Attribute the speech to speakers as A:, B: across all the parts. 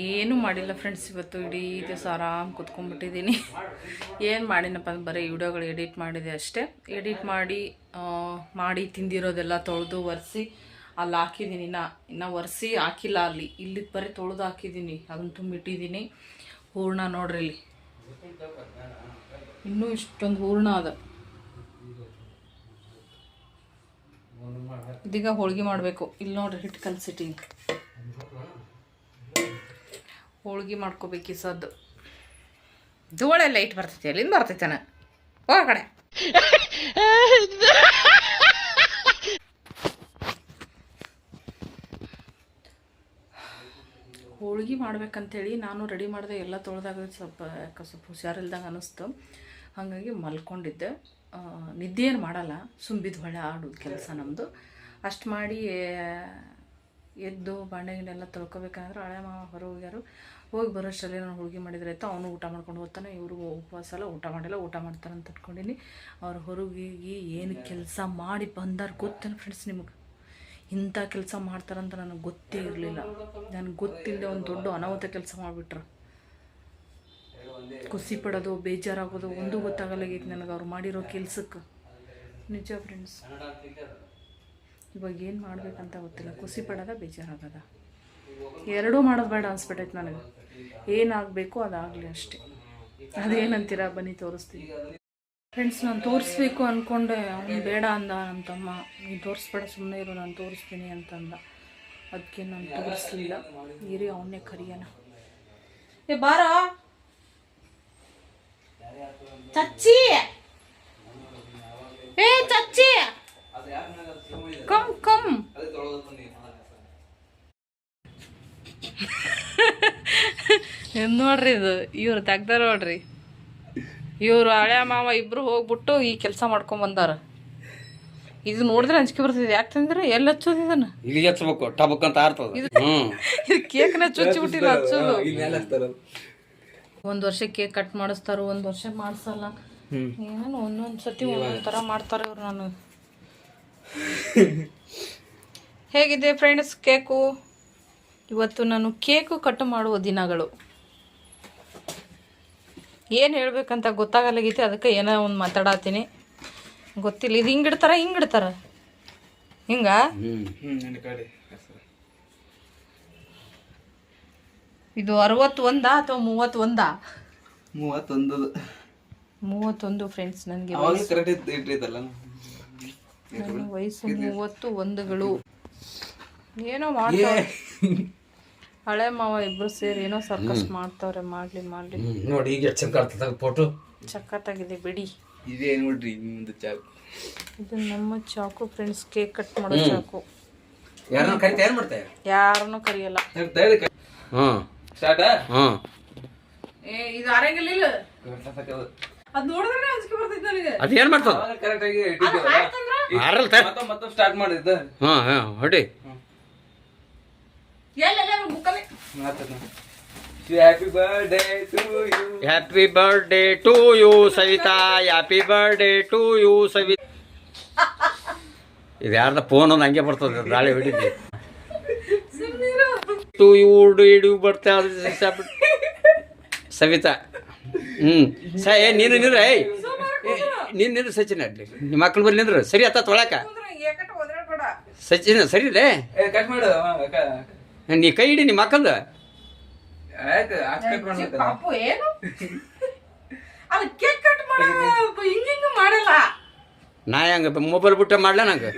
A: ಏನೂ ಮಾಡಿಲ್ಲ ಫ್ರೆಂಡ್ಸ್ ಇವತ್ತು ಇಡೀ ದಿವಸ ಆರಾಮ್ ಕುತ್ಕೊಂಡ್ಬಿಟ್ಟಿದ್ದೀನಿ. ಏನು ಮಾಡಿನಪ್ಪ ಅಂದ್ರೆ ಬರೀ ವಿಡಿಯೋಗಳು ಎಡಿಟ್ ಮಾಡಿದೆ ಅಷ್ಟೇ. ಎಡಿಟ್ ಮಾಡಿ ಮಾಡಿ ತಿಂದಿರೋದೆಲ್ಲ ತೊಳೆದು ಒರೆಸಿ ಅಲ್ಲಿ ಹಾಕಿದ್ದೀನಿ. ಇನ್ನು ಇನ್ನು ಒರೆಸಿ ಹಾಕಿಲ್ಲ ಅಲ್ಲಿ. ಇಲ್ಲಿ ಬರೀ ತೊಳೆದು ಹಾಕಿದ್ದೀನಿ. ಅದನ್ನು ತುಂಬಿಟ್ಟಿದ್ದೀನಿ. ಹೂರ್ಣ ನೋಡ್ರಿ ಇಲ್ಲಿ. ಇನ್ನೂ ಇಷ್ಟೊಂದು ಹೂರ್ಣ ಅದ. ಇದೀಗ ಹೋಳಿಗೆ ಮಾಡಬೇಕು. ಇಲ್ಲಿ ನೋಡ್ರಿ ಹಿಟ್ಟು ಕಲಸಿಟ್ಟಿನಿ. ಹೋಳ್ಗೆ ಮಾಡ್ಕೋಬೇಕು ಸದ್ದು. ಧೂಳೆ ಲೈಟ್ ಬರ್ತೈತಿ, ಎಲ್ಲಿಂದ ಬರ್ತೈತನ ಹೊರಗಡೆ ಹೋಳ್ಗೆ ಮಾಡ್ಬೇಕಂತೇಳಿ ನಾನು ರೆಡಿ ಮಾಡಿದೆ, ಎಲ್ಲ ತೊಳೆದಾಗ ಸ್ವಲ್ಪ ಯಾಕೆ ಸ್ವಲ್ಪ ಹುಷಾರಿಲ್ದಂಗೆ ಅನ್ನಿಸ್ತು. ಹಾಗಾಗಿ ಮಲ್ಕೊಂಡಿದ್ದೆ. ನಿದ್ದೆ ಏನು ಮಾಡಲ್ಲ, ಸುಂಬಿದ ಹೊಳೆ ಆಡೋದು ಕೆಲಸ ನಮ್ಮದು ಅಷ್ಟು ಮಾಡಿ ಎದ್ದು ಬಾಂಡೆಗಿನೆಲ್ಲ ತೊಳ್ಕೊಬೇಕಂದ್ರೆ ಹಳೆ ಮಾವ ಹೊರ ಹೋಗ್ಯಾರು. ಹೋಗಿ ಬರೋಷ್ಟರಲ್ಲಿ ನಾನು ಹೋಳಿಗೆ ಮಾಡಿದ್ರೆ ಆಯಿತು, ಅವನು ಊಟ ಮಾಡ್ಕೊಂಡು ಹೋಗ್ತಾನೆ ಇವರು ಉಪವಾಸ ಎಲ್ಲ ಊಟ ಮಾಡಿಲ್ಲ, ಊಟ ಮಾಡ್ತಾರೆ ಅಂತ ಅಂದ್ಕೊಂಡಿನಿ. ಅವ್ರು ಹೊರಗೆ ಏನು ಕೆಲಸ ಮಾಡಿ ಬಂದಾರ ಗೊತ್ತೇನು ಫ್ರೆಂಡ್ಸ್ ನಿಮಗೆ? ಇಂಥ ಕೆಲಸ ಮಾಡ್ತಾರಂತ ನನಗೆ ಗೊತ್ತೇ ಇರಲಿಲ್ಲ. ನನಗೆ ಗೊತ್ತಿಲ್ಲದೆ ಒಂದು ದೊಡ್ಡ ಅನಾಹುತ ಕೆಲಸ ಮಾಡಿಬಿಟ್ರು. ಖುಷಿ ಪಡೋದು, ಬೇಜಾರಾಗೋದು, ಒಂದೂ ಗೊತ್ತಾಗಲ್ಲ ನನಗೆ ಅವ್ರು ಮಾಡಿರೋ ಕೆಲ್ಸಕ್ಕೆ ನಿಜ ಫ್ರೆಂಡ್ಸ್ ಇವಾಗ ಏನು ಮಾಡಬೇಕಂತ ಗೊತ್ತಿಲ್ಲ. ಖುಷಿ ಪಡೋದ, ಬೇಜಾರಾಗದ. ಎರಡೂ ಮಾಡೋದು ಬೇಡ ಅನ್ಸ್ಬಿಟ್ಟೈತೆ ನನಗೆ. ಏನಾಗಬೇಕು ಅದಾಗಲಿ ಅಷ್ಟೇ. ಅದೇನಂತೀರ? ಬನ್ನಿ, ತೋರಿಸ್ತೀನಿ. ಫ್ರೆಂಡ್ಸ್ ನಾನು ತೋರಿಸ್ಬೇಕು ಅಂದ್ಕೊಂಡೆ ಅವ್ನು ಬೇಡ ಅಂದ ನನ್ನ ತಮ್ಮ. ನೀನು ತೋರಿಸ್ಬೇಡ ಸುಮ್ಮನೆ ಇರು, ನಾನು ತೋರಿಸ್ತೀನಿ ಅಂತಂದ. ಅದಕ್ಕೆ ನಾನು ತೋರಿಸ್ಲಿಲ್ಲ. ಇರಿ, ಅವನ್ನೇ ಕರಿಯೋಣ. ಏ, ಬಾರ. ಚಚ್ಚಿ ಏ ಚಚ್ಚಿ ಕಮ್ ಕಮ್ ಇದು ನೋಡ್ರಿ ಇದು. ಇವ್ರು ತೆಗ್ದಾರ ನೋಡ್ರಿ. ಇವ್ರು ಹಳೆ ಮಾವ ಇಬ್ರು ಹೋಗ್ಬಿಟ್ಟು ಈ ಕೆಲಸ ಮಾಡ್ಕೊಂಡ್ ಬಂದಾರ. ಇದು ನೋಡಿದ್ರೆ ಅಂಜಿಕೆ ಬರ್ತದೆ. ಯಾಕಂದ್ರೆ ಎಲ್ಲಿ ಹಚ್ಚೋದು ಇದನ್ನ?
B: ಇಲ್ಲಿಗೆ ಹಚ್ಬೇಕು. ಟಬಕ್ ಅಂತ ಆರ್ತದ
A: ಇದು ಕೇಕ್ನ ಚುಚ್ಚಿ ಬಿಟ್ಟಿಲ್ಲ ಹಚ್ಚೋದು. ಒಂದ್ ವರ್ಷ ಕೇಕ್ ಕಟ್ ಮಾಡಿಸ್ತಾರ ಒಂದ್ ವರ್ಷ ಮಾಡ್ಸಲ್ಲ. ಏನೇನು ಒಂದೊಂದ್ ಸತಿ ಒಂದೊಂದ್ ತರ ಮಾಡ್ತಾರೆ ಇವ್ರು ನಾನು ಹೇಗಿದೆ ಫ್ರೆಂಡ್ಸ್ ಕೇಕು? ಇವತ್ತು ನಾನು ಕೇಕು ಕಟ್ ಮಾಡುವ ದಿನಗಳು. ಏನು ಹೇಳ್ಬೇಕಂತ ಗೊತ್ತಾಗಲಾಗೈತಿ ಅದಕ್ಕೆ ಏನೋ ಒಂದು ಮಾತಾಡತ್ತೀನಿ ಗೊತ್ತಿಲ್ಲ ಇದು ಹಿಂಗೆ ಇಡ್ತಾರ ಹಿಂಗೆ ಇಡ್ತಾರ? ಹಿಂಗ? ಇದು ಅರವತ್ತೊಂದ ಅಥವಾ ಮೂವತ್ತೊಂದ?
C: ಮೂವತ್ತೊಂದು
A: ಮೂವತ್ತೊಂದು ಫ್ರೆಂಡ್ಸ್ ನನಗೆ ವಯಸ್ಸು. ಮೂವತ್ತು ಒಂದುಗಳು ಏನೋ ಮಾಡ್ತಾವ್ರೆ ಹಳೆ ಮಾವ ಇಬ್ರು ಸೇರಿ ಏನೋ ಸರ್ಕಸ್ ಮಾಡ್ತಾವ್ರೆ ಮಾಡ್ಲಿ ಮಾಡ್ಲಿ.
B: ನೋಡಿ ಈಗ ಎಷ್ಟು ಚಂದ ಕಾಣ್ತದ ಫೋಟೋ
A: ಚಕ್ಕತ್ತಾಗಿದೆ ಬಿಡಿ.
C: ಇದೇ ನೋಡ್ರಿ ನಿಮ್ದು ಚಾಕು?
A: ಇದು ನಮ್ಮ ಚಾಕು ಫ್ರೆಂಡ್ಸ್ ಕೇಕ್ ಕಟ್ ಮಾಡೋ ಚಾಕು.
B: ಯಾರನ್ನ ಕರಿತಾ ಏನ್ ಮಾಡ್ತಾ
A: ಯಾರನ್ನು ಕರಿಯಲ್ಲ.
B: ಹ್ಮ್
C: ಸ್ಟಾರ್ಟ್
B: ಹ್ಮ್
A: ಏ ಇದು ಆರಂಗಿಲ್ಲ ಅದ್ ನೋಡಿದ್ರೆ ಅಂಜಿಕೆ ಬರ್ತೈತೆ ನನಗೆ
B: ಅದು ಏನ್ ಮಾಡ್ತದ?
C: ಕರೆಕ್ಟ್ ಆಗಿ ಇಟ್ಟಿದ್ದೇವಲ್ಲ
B: ಆರಲ್ ತ
C: ಮತ್ತೊಮ್ಮೆ ಮತ್ತೊಮ್ಮೆ ಸ್ಟಾರ್ಟ್ ಮಾಡಿದ್ದ.
B: ಹಾ ಹಾ ಹೊಡಿ.
A: ಎಲ್ಲ ಬುಕ್ಕಲ್ಲಿ
C: happy birthday to you
B: happy birthday to you Savita. Happy birthday to you Savita. ಇದು ಯಾರ್ದ ಫೋನ್ ಒಂದು ಹಂಗೆ ಬರ್ತದೆ ದಾಳಿ ಹೊಡಿದ್ದೆ ಟು ಯು ಇಡು ಬರ್ತಾ ಸವಿತಾ. ಹ್ಮ್. ಸ ಏ ನೀನು ನಿಂದ್ರ ಏಯ್. ನೀನ್ ನಿಂದ್ರ ಸಚಿನ್ ಅಡ್ಲಿ ನಿಮ್ಮ ಮಕ್ಳು ಬಂದು ನಿಂದ್ರು. ಸರಿ ಅತ್ತ ತೊಳಕ. ಸಚಿನ್ ಸರಿ
C: ರೇ ಕಟ್ ಮಾಡು ಅಕ್ಕ
B: ನೀ ಕೈ ಹಿಡಿ ನಿಮ್ಮ ಮಕ್ಕಂದು
A: ಪಾಪು ಏನು? ಅದು ಕೇಕ್ ಕಟ್ ಮಾಡೋ ಹಿಂಗ ಹಿಂಗ ಮಾಡಲ್ಲ.
B: ನಾ ಹೆಂಗ ಮೊಬೈಲ್ ಬಿಟ್ಟು ಮಾಡ್ಲ ನಂಗೆ?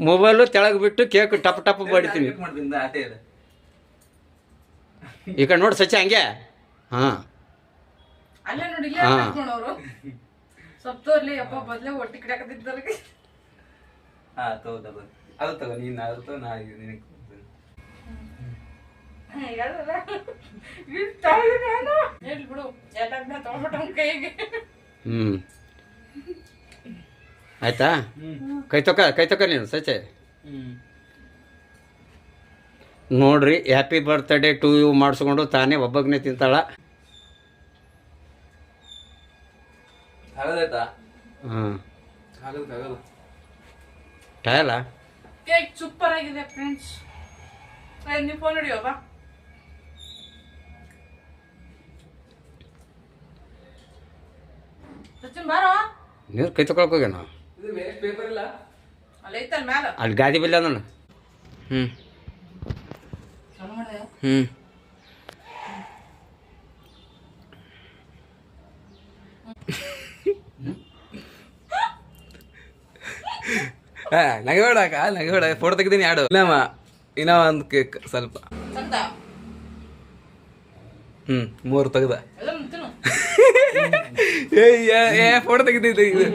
B: ಮೊಬೈಲು ತೆಳಗೆ ಬಿಟ್ಟು ಕೇಕ್ ಟಪ್ ಟಪ್ ಬಡಿತೀನಿ ಈ ಕಡೆ ನೋಡಿ ಸಚ್ಚ ಹಂಗೆ. ಹಾಂ.
A: ಅಲ್ಲೇ ನೋಡಿ
B: ಹಾ.
A: ಕಟ್ಕೊಂಡವ್ರು ಸ್ವಲ್ಪ ತೋರ್ಲಿ ಅಪ್ಪ ಬದ್ಲೆ ಒಟ್ಟಿ ಕಿಡಕತ್ತಿದ್ದವ್ರಿಗೆ
C: ಹಾ ಅದು ತಗೋ ನೀನ್ ಅದು ತಗೋ ನಾ ಇದು ನಿನಗೆ
B: ಹ್ಞೂ ಆಯ್ತಾ? ಕೈ ತೊಕ ಕೈ ತೊಕ ನೀನು ಸಚೆ
C: ಹ್ಮ್.
B: ನೋಡ್ರಿ ಹ್ಯಾಪಿ ಬರ್ತ್ಡೇ ಟು ಯು ಮಾಡಿಸ್ಕೊಂಡು ತಾನೇ ಒಬ್ಬಗ್ನೆ ತಿಂತಾಳ.
C: ಹ್ಮ್.
B: ಹಾಂ ಟಯಲ್ಲ
A: ಕೇಕ್ ಸೂಪರ್ ಆಗಿದೆ ಫ್ರೆಂಡ್ಸ್ ನೀವು ಫೋನ್ ಹಿಡಿಯೋ ಬಾ. ಸಚಿನ್ ಬಾರೋ.
B: ನೀರು ಕೈ ತಗೊಳಕ್ ಹೋಗ್ಯಾನ?
C: ಇದು ವೇಸ್ಟ್ ಪೇಪರ್ ಇಲ್ಲ.
A: ಅಲ್ಲಿ ಐತಲ್ ಮ್ಯಾಲ.
B: ಅಲ್ಲಿ ಗಾದಿ ಬಿಲ್ಲ ನಾನು ಹ್ಞೂ ಹ್ಞೂ
C: ಹಾ ನಗಬೇಡಕ ನಗಬೇಡ. ಫೋಟೋ ತೆಗ್ದೀನಿ ಯಾಡು ಇಲ್ಲಮ್ಮ ಇನ್ನೂ ಒಂದು ಕೇಕ್ ಸ್ವಲ್ಪ. ಹ್ಮ್ ಮೂರು ತೆಗ್ದ. ಏ ಫೋಟೋ ತೆಗ್ದಿದ್ದೆ ಇದು.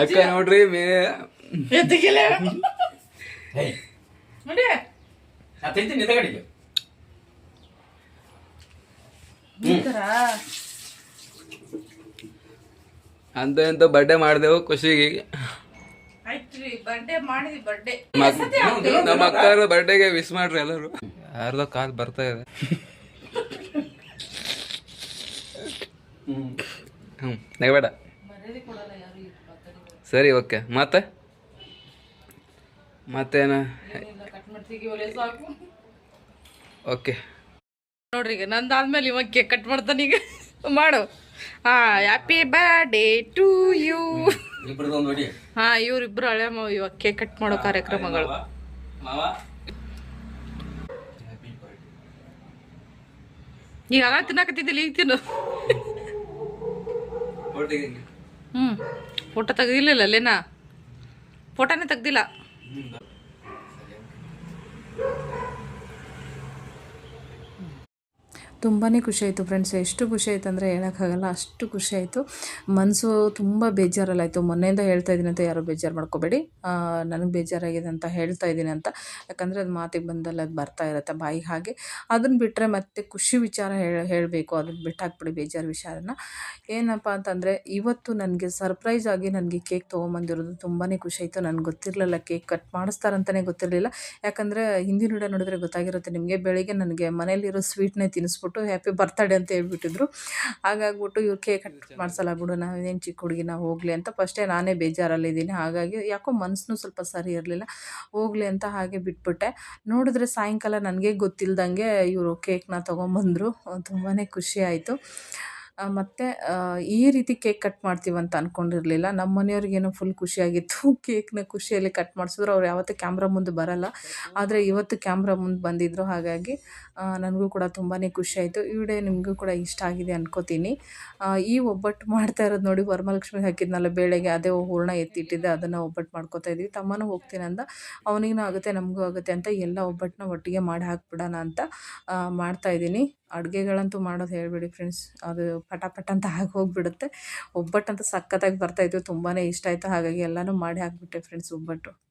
C: ಅಕ್ಕ ನೋಡ್ರಿ ಮೇ
A: ಎತ್ತಿಗಿಲ್ಲ ನೋಡಿ.
C: ಅಂತ ಎಂತ ಬರ್ಡೇ ಮಾಡಿದೆವು ಖುಷಿಗೆ ನಮ್ಮ ಅಕ್ಕರ ಬರ್ಡೇಗೆ ವಿಶ್ ಮಾಡ್ರಿ ಎಲ್ಲರೂ. ಯಾರ್ದೋ ಕಾಲ್ ಬರ್ತಾ ಇದೆ. ಹ್ಮ್.
A: ಬೇಡ.
C: ಸರಿ ಓಕೆ ಮತ್ತೆ? ಮತ್ತೇನ? ಓಕೆ
A: ನೋಡ್ರಿ ಈಗ ನಂದಾದ್ಮೇಲೆ ಇವಾಗ ಕೇಕ್ ಕಟ್ ಮಾಡ್ತಾನೆ ಈಗ. ಮಾಡು. ಹಾ ಹ್ಯಾಪಿ ಬರ್ಡೇ ಟು ಯು ಹಾ ಇವ್ರಿಬ್ರು ಹಳೆ ಮಾವ ಇವಾಗ ಕೇಕ್ ಕಟ್ ಮಾಡೋ ಕಾರ್ಯಕ್ರಮಗಳು. ಈಗ ಆಗ ತಿನ್ನಕತ್ತಿದ್ದಿಲ್ಲ ಈಗ ತಿನ್ನು. ಹ್ಮ್ ಫೋಟೋ ತೆಗ್ದಿಲ್ಲ ಅಲ್ಲೇನಾ? ಫೋಟೋನೇ ತೆಗ್ದಿಲ್ಲ. 음. ತುಂಬಾ ಖುಷಿ ಆಯಿತು ಫ್ರೆಂಡ್ಸ್ ಎಷ್ಟು ಖುಷಿ ಆಯಿತು ಅಂದರೆ ಹೇಳೋಕ್ಕಾಗಲ್ಲ, ಅಷ್ಟು ಖುಷಿ ಆಯಿತು ಮನಸ್ಸು ತುಂಬ ಬೇಜಾರಲ್ಲಾಯಿತು. ಮೊನ್ನೆಯಿಂದ ಹೇಳ್ತಾ ಇದ್ದೀನಿ ಅಂತ ಯಾರು ಬೇಜಾರು ಮಾಡ್ಕೋಬೇಡಿ. ನನಗೆ ಬೇಜಾರಾಗಿದೆ ಅಂತ ಹೇಳ್ತಾ ಇದ್ದೀನಿ ಅಂತ. ಯಾಕಂದರೆ ಅದು ಮಾತಿಗೆ ಬಂದಲ್ಲಿ ಅದು ಬರ್ತಾ ಇರುತ್ತೆ ಬಾಯಿಗೆ ಹಾಗೆ. ಅದನ್ನು ಬಿಟ್ಟರೆ ಮತ್ತೆ ಖುಷಿ ವಿಚಾರ ಹೇಳ, ಹೇಳಬೇಕು. ಅದನ್ನು ಬಿಟ್ಟಾಕ್ಬಿಡಿ ಬೇಜಾರು ವಿಚಾರನ. ಏನಪ್ಪ ಅಂತಂದರೆ ಇವತ್ತು ನನಗೆ ಸರ್ಪ್ರೈಸ್ ಆಗಿ ನನಗೆ ಕೇಕ್ ತೊಗೊಂಬಂದಿರೋದು ತುಂಬಾ ಖುಷಿ ಆಯಿತು ನನಗೆ ಗೊತ್ತಿರಲಿಲ್ಲ ಕೇಕ್ ಕಟ್ ಮಾಡಿಸ್ತಾರಂತಲೇ ಗೊತ್ತಿರಲಿಲ್ಲ. ಯಾಕಂದರೆ ಹಿಂದಿನ ವಿಡಿಯೋ ನೋಡಿದ್ರೆ ಗೊತ್ತಾಗಿರುತ್ತೆ, ನಿಮಗೆ ಬೆಳಿಗ್ಗೆ ನನಗೆ ಮನೇಲಿರೋ ಸ್ವೀಟ್ನೇ ತಿನ್ನಿಸ್ಬಿಟ್ಟು ಹ್ಯಾಪಿ ಬರ್ತಡೇ ಅಂತ ಹೇಳ್ಬಿಟ್ಟಿದ್ರು. ಹಾಗಾಗ್ಬಿಟ್ಟು ಇವ್ರು ಕೇಕ್ ಕಟ್ ಮಾಡ್ಸಲ್ಲ ಬಿಡು ನಾವೇನು ಚಿಕ್ಕ ಹುಡುಗಿ, ನಾವು ಹೋಗಲಿ ಅಂತ ಫಸ್ಟೇ ನಾನೇ ಬೇಜಾರಲ್ಲಿದ್ದೀನಿ ಹಾಗಾಗಿ ಯಾಕೋ ಮನಸ್ಸು ಸ್ವಲ್ಪ ಸರಿ ಇರಲಿಲ್ಲ. ಹೋಗಲಿ ಅಂತ ಹಾಗೆ ಬಿಟ್ಬಿಟ್ಟೆ. ನೋಡಿದ್ರೆ ಸಾಯಂಕಾಲ ನನಗೆ ಗೊತ್ತಿಲ್ಲದಂಗೆ ಇವರು ಕೇಕ್ನ ತೊಗೊಂಬಂದರು. ತುಂಬಾ ಖುಷಿ ಆಯಿತು. ಮತ್ತು ಈ ರೀತಿ ಕೇಕ್ ಕಟ್ ಮಾಡ್ತೀವಂತ ಅಂದ್ಕೊಂಡಿರಲಿಲ್ಲ ನಮ್ಮ ಮನೆಯವ್ರಿಗೇನೋ ಫುಲ್ ಖುಷಿಯಾಗಿತ್ತು. ಕೇಕ್ನ ಖುಷಿಯಲ್ಲಿ ಕಟ್ ಮಾಡಿಸಿದ್ರು. ಅವ್ರು ಯಾವತ್ತೂ ಕ್ಯಾಮ್ರಾ ಮುಂದೆ ಬರಲ್ಲ. ಆದರೆ ಇವತ್ತು ಕ್ಯಾಮ್ರಾ ಮುಂದೆ ಬಂದಿದ್ದರು ಹಾಗಾಗಿ ನನಗೂ ಕೂಡ ತುಂಬಾ ಖುಷಿ ಆಯಿತು. ಈ ವಿಡಿಯೋ ನಿಮಗೂ ಕೂಡ ಇಷ್ಟ ಆಗಿದೆ ಅನ್ಕೋತೀನಿ. ಈ ಒಬ್ಬಟ್ಟು ಮಾಡ್ತಾ ಇರೋದು ನೋಡಿ ವರಮಹಾಲಕ್ಷ್ಮಿ ಹಾಕಿದ್ನಲ್ಲ, ಬೇಳೆಗೆ ಅದೇ ಹೂರ್ಣ ಎತ್ತಿಟ್ಟಿದ್ದೆ. ಅದನ್ನು ಒಬ್ಬಟ್ಟು ಮಾಡ್ಕೋತಾ ಇದ್ವಿ. ತಮ್ಮನೂ ಹೋಗ್ತೀನಿ ಅಂದ. ಅವನಿಗೂ ಆಗುತ್ತೆ, ನಮಗೂ ಆಗುತ್ತೆ ಅಂತ ಎಲ್ಲ ಒಬ್ಬಟ್ಟನ್ನ ಒಟ್ಟಿಗೆ ಮಾಡಿ ಹಾಕ್ಬಿಡೋಣ ಅಂತ ಮಾಡ್ತಾಯಿದ್ದೀನಿ ಅಡುಗೆಗಳಂತೂ ಮಾಡೋದು ಹೇಳ್ಬೇಡಿ ಫ್ರೆಂಡ್ಸ್ ಅದು ಪಟ ಪಟ ಅಂತ ಆಗಿ ಹೋಗಿಬಿಡುತ್ತೆ. ಒಬ್ಬಟ್ಟಂತೂ ಸಖತ್ತಾಗಿ ಬರ್ತಾಯಿತ್ತು ತುಂಬಾ ಇಷ್ಟ ಆಯಿತು. ಹಾಗಾಗಿ ಎಲ್ಲನೂ ಮಾಡಿ ಹಾಕಿಬಿಟ್ಟೆ ಫ್ರೆಂಡ್ಸ್ ಒಬ್ಬಟ್ಟು.